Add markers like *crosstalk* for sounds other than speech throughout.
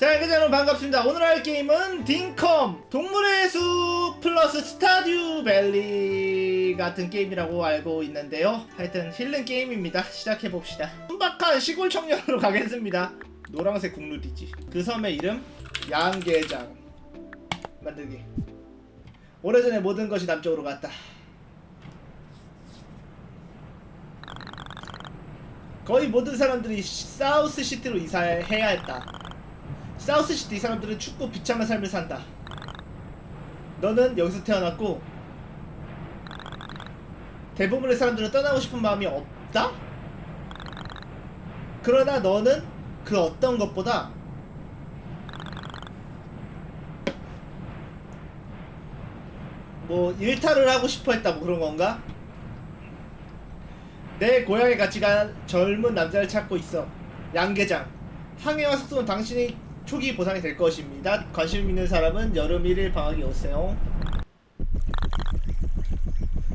자, 여러분 여러분 반갑습니다. 오늘 할 게임은 딩컴 동물의 숲 플러스 스타듀 밸리 같은 게임이라고 알고 있는데요. 하여튼 힐링 게임입니다. 시작해 봅시다. 순박한 시골 청년으로 *laughs* 가겠습니다. 노란색 국룰이지. 그 섬의 이름 양계장 만들기. 오래전에 모든 것이 남쪽으로 갔다. 거의 모든 사람들이 시- 사우스 시티로 이사해야 했다. 사우스 시티 사람들은 춥고 비참한 삶을 산다. 너는 여기서 태어났고 대부분의 사람들은 떠나고 싶은 마음이 없다. 그러나 너는 그 어떤 것보다 뭐 일탈을 하고 싶어 했다고 그런 건가? 내 고향에 같이 간 젊은 남자를 찾고 있어. 양계장. 항해와 숙소는 당신이 초기 보상이 될 것입니다. 관심 있는 사람은 여름 1일 방학에 오세요.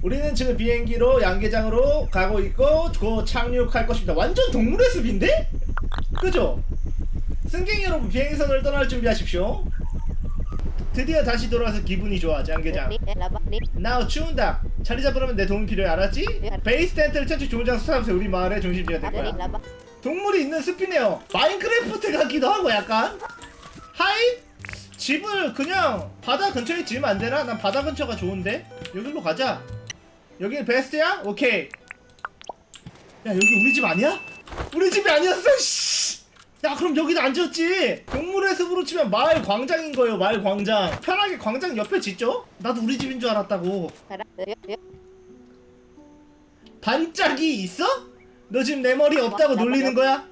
우리는 지금 비행기로 양계장으로 가고 있고 곧 착륙할 것입니다. 완전 동물의 숲인데? 그죠? 승객 여러분 비행선을 떠날 준비하십시오. 드디어 다시 돌아와서 기분이 좋아 양계장. 나 추운다. 자리 잡으려면 내 도움이 필요해 알았지? 베이스 텐트를 천천히 좋은 장소 찾아보세요. 우리 마을의 중심지가 될 거야. 동물이 있는 숲이네요. 마인크래프트 같기도 하고 약간. 하이? 집을 그냥 바다 근처에 지으면 안 되나? 난 바다 근처가 좋은데. 여기로 가자. 여기 베스트야? 오케이. 야 여기 우리 집 아니야? 우리 집이 아니었어. 씨. 야 그럼 여기다 앉았지. 동물의 숲으로 치면 마을 광장인 거예요. 마을 광장. 편하게 광장 옆에 짓죠? 나도 우리 집인 줄 알았다고. 반짝이 있어? 너 지금 내 머리 없다고 놀리는 거야?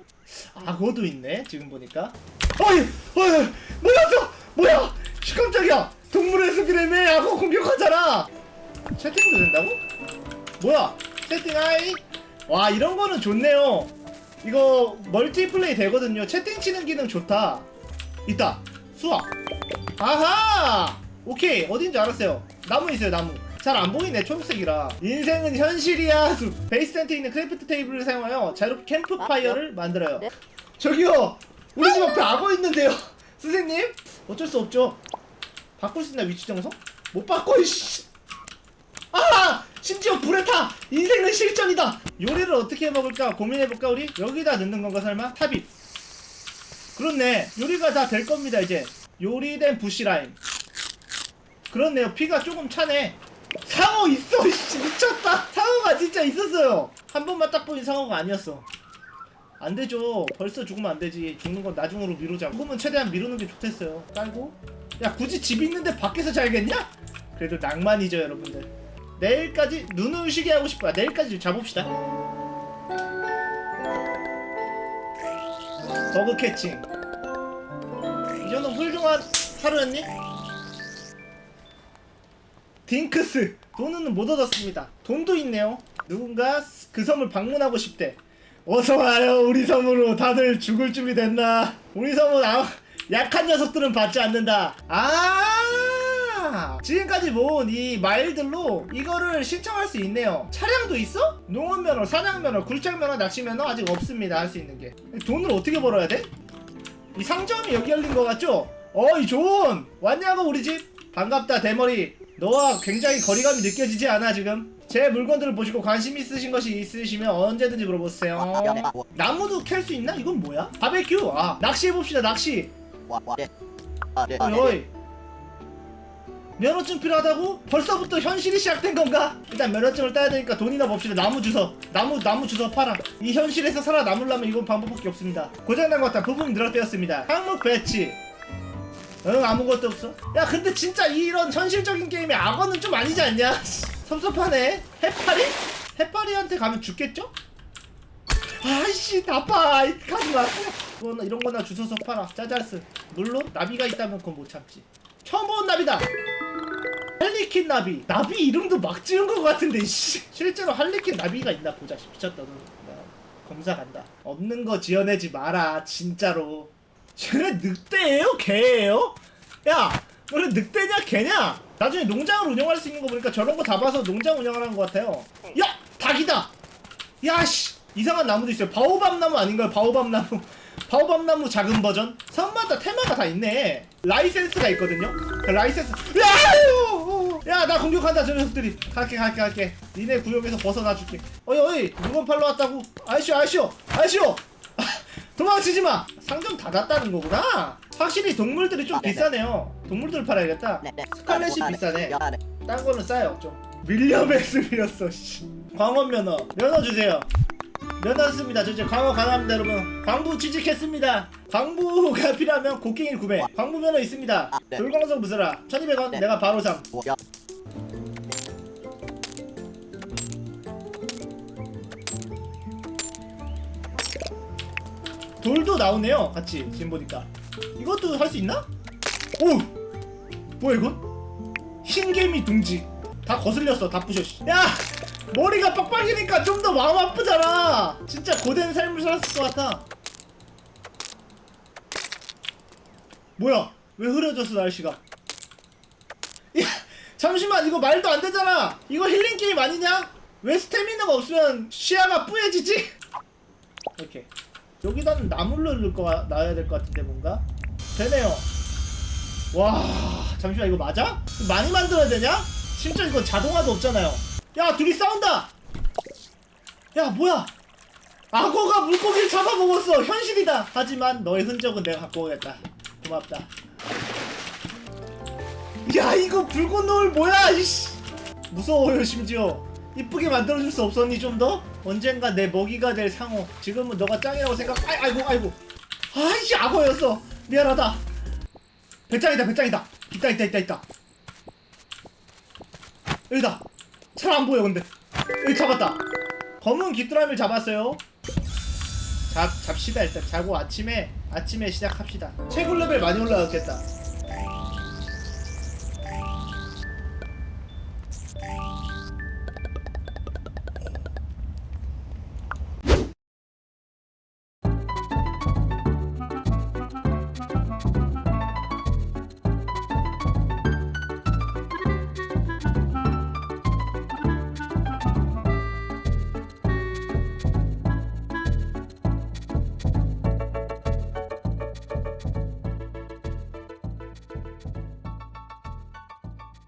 악어도 있네 지금 보니까. 어이 어이 뭐였어 뭐야? 씨, 깜짝이야. 동물의 숲이라며 악어 공격하잖아. 채팅도 된다고? 뭐야? 채팅 하이? 와 이런 거는 좋네요. 이거 멀티플레이 되거든요. 채팅 치는 기능 좋다. 있다. 수학. 아하! 오케이. 어딘지 알았어요. 나무 있어요 나무 잘 안 보이네 초록색이라. 인생은 현실이야. 숲 *laughs* 베이스 텐트에 있는 크래프트 테이블을 사용하여 자유롭게 캠프파이어를 만들어요. 네. 저기요! 우리 집 앞에 악어 있는데요. *laughs* 선생님? 어쩔 수 없죠. 바꿀 수 있나 위치 정성? 못 바꿔 이씨! 아! 심지어 불에 타! 인생은 실전이다! 요리를 어떻게 해먹을까 고민해볼까 우리? 여기다 넣는 건가 설마? 삽입 그렇네. 요리가 다 될 겁니다 이제. 요리된 부시라임 그렇네요. 피가 조금 차네 상어 있어 *laughs* 씨 미쳤다. 상어가 진짜 있었어요. 한 번만 딱 보인 상어가 아니었어. 안 되죠. 벌써 죽으면 안 되지. 죽는 건 나중으로 미루자 죽으면 최대한 미루는 게 좋겠어요. 깔고. 야 굳이 집 있는데 밖에서 잘겠냐? 그래도 낭만이죠 여러분들. 내일까지 눈을 쉬게 하고 싶어요 내일까지 잡읍시다. 버그 캐칭. 이 정도 훌륭한 하루였니? 딩크스. 돈은 못 얻었습니다. 돈도 있네요. 누군가 그 섬을 방문하고 싶대. 어서 와요 우리 섬으로. 다들 죽을 준비 됐나? 우리 섬은 아, 약한 녀석들은 받지 않는다. 아! 지금까지 모은 이 마일들로 이거를 신청할 수 있네요. 차량도 있어? 농업 면허, 사냥 면허, 굴착 면허, 낚시 면허 아직 없습니다 할 수 있는 게. 돈을 어떻게 벌어야 돼? 이 상점이 여기 열린 거 같죠? 어이 좋은! 왔냐고 우리 집? 반갑다 대머리 너와 굉장히 거리감이 느껴지지 않아 지금? 제 물건들을 보시고 관심 있으신 것이 있으시면 언제든지 물어보세요. 나무도 캘 수 있나? 이건 뭐야? 바베큐? 아 낚시 해봅시다 낚시. 어이 어이. 면허증 필요하다고? 벌써부터 현실이 시작된 건가? 일단 면허증을 따야 되니까 돈이나 봅시다. 나무 주워. 나무 나무 주워 팔아. 이 현실에서 살아남으려면 이건 방법밖에 없습니다. 고장난 것 같다 부품 늘어뜨렸습니다. 항목 배치 응 아무것도 없어. 야 근데 진짜 이런 현실적인 게임에 악어는 좀 아니지 않냐? *laughs* 섭섭하네. 해파리? 해파리한테 가면 죽겠죠? 아이씨 나빠. 이 가지마 이거나 이런 거나 주워서 팔아. 짜잘스. 물론 나비가 있다면 그건 못 참지. 처음 본 나비다. 할리퀸 나비. 나비 이름도 막 지은 것 같은데 씨. 실제로 할리퀸 나비가 있나 보자 씨. 미쳤다 너나 검사 간다. 없는 거 지어내지 마라 진짜로 쟤네 늑대예요? 개예요? 야 너네 늑대냐 개냐? 나중에 농장을 운영할 수 있는 거 보니까 저런 거 잡아서 농장 운영하는 것 같아요. 야 닭이다! 야 씨! 이상한 나무도 있어요. 바오밤 나무 아닌가요? 바오밤 나무. *laughs* 바오밤 나무 작은 버전? 섬마다 테마가 다 있네. 라이센스가 있거든요? 그 라이센스. 야나 공격한다 저 녀석들이. 갈게 갈게 갈게. 니네 구역에서 벗어나 줄게. 어이 어이 물건 팔러 왔다고. 아이쇼 아이쇼 아이쇼! *laughs* 도망치지 마 상점 닫았다는 거구나 확실히 동물들이 좀 아, 네 네. 비싸네요 동물들 팔아야겠다 네네. 스칼렛이 아, 네. 비싸네. 아, 네. 딴 거는 싸요 좀 밀렸어 씨. 광원 면허 면허 주세요 면허 씁니다 저 이제 광어 가능합니다 여러분 광부 취직했습니다 광부가 필요하면 곡괭이 구매 광부 면허 있습니다 아, 네. 돌광석 부숴라 1200원 네. 내가 바로 상 오, 야. 돌도 나오네요 같이 지금 보니까 이것도 할 수 있나? 오! 뭐야 이건? 흰개미 둥지 다 거슬렸어 다 부셔 씨. 야! 머리가 빡빡이니까 좀 더 마음 아프잖아 진짜 고된 삶을 살았을 것 같아 뭐야 왜 흐려졌어 날씨가 야 잠시만 이거 말도 안 되잖아 이거 힐링 게임 아니냐? 왜 스태미나가 없으면 시야가 뿌얘지지? *laughs* 이렇게 여기다 는 나무를 넣을 거 놔야 될 것 같은데 뭔가 되네요. 와 잠시만 이거 맞아? 많이 만들어야 되냐? 심지어 이거 자동화도 없잖아요. 야 둘이 싸운다. 야 뭐야? 악어가 물고기를 잡아먹었어. 현실이다. 하지만 너의 흔적은 내가 갖고 오겠다. 고맙다. 야 이거 붉은 노을 뭐야 이씨. 무서워요 심지어. 이쁘게 만들어줄 수 없었니 좀 더? 언젠가 내 먹이가 될 상어. 지금은 너가 짱이라고 생각. 아이, 아이고 아이고. 아이씨 악어였어. 미안하다. 배짱이다 배짱이다. 있다 있다 있다 있다. 여기다. 잘 안 보여 근데. 여기 잡았다. 검은 귀뚜라미를 잡았어요. 잡 잡시다 일단 자고 아침에 아침에 시작합시다. 채굴 레벨 많이 올라갔겠다.